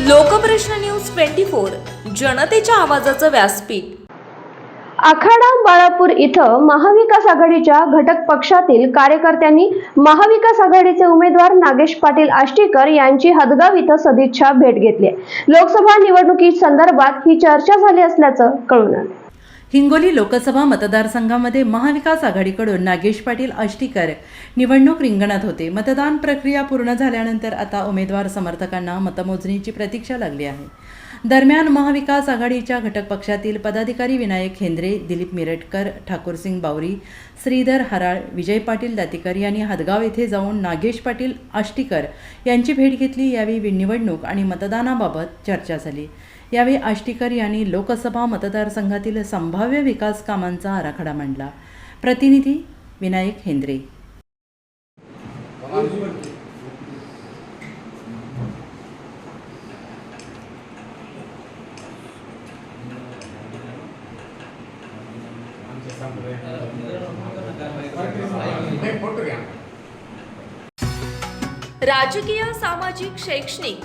Lokprashna news twenty four जनतेच्या आवाजाचं व्यासपीठ. आखाडा बाळापूर इथं महाविकास आघाडीच्या घटक पक्षातील कार्यकर्त्यांनी महाविकास आघाडीचे उमेदवार नागेश पाटील आष्टीकर यांची हदगाव इथं सदिच्छा भेट घेतली. लोकसभा निवडणुकी संदर्भात ही चर्चा झाली असल्याचं कळून आलं. हिंगोली लोकसभा मतदारसंघामध्ये महाविकास आघाडीकडून नागेश पाटील आष्टीकर निवडणूक रिंगणात होते. मतदान प्रक्रिया पूर्ण झाल्यानंतर आता उमेदवार समर्थकांना मतमोजणीची प्रतीक्षा लागली आहे. दरम्यान महाविकास आघाडीच्या घटक पक्षातील पदाधिकारी विनायक हेंद्रे दिलीप मिरटकर ठाकूरसिंग बावरी श्रीधर हराळ विजय पाटील दातीकर यांनी हदगाव येथे जाऊन नागेश पाटील आष्टीकर यांची भेट घेतली. यावेळी निवडणूक आणि मतदानाबाबत चर्चा झाली. यावेळी आष्टीकर यांनी लोकसभा मतदारसंघातील संभाव्य विकास कामांचा आराखडा मांडला. प्रतिनिधी विनायक हेंद्रे. राजकीय सामाजिक शैक्षणिक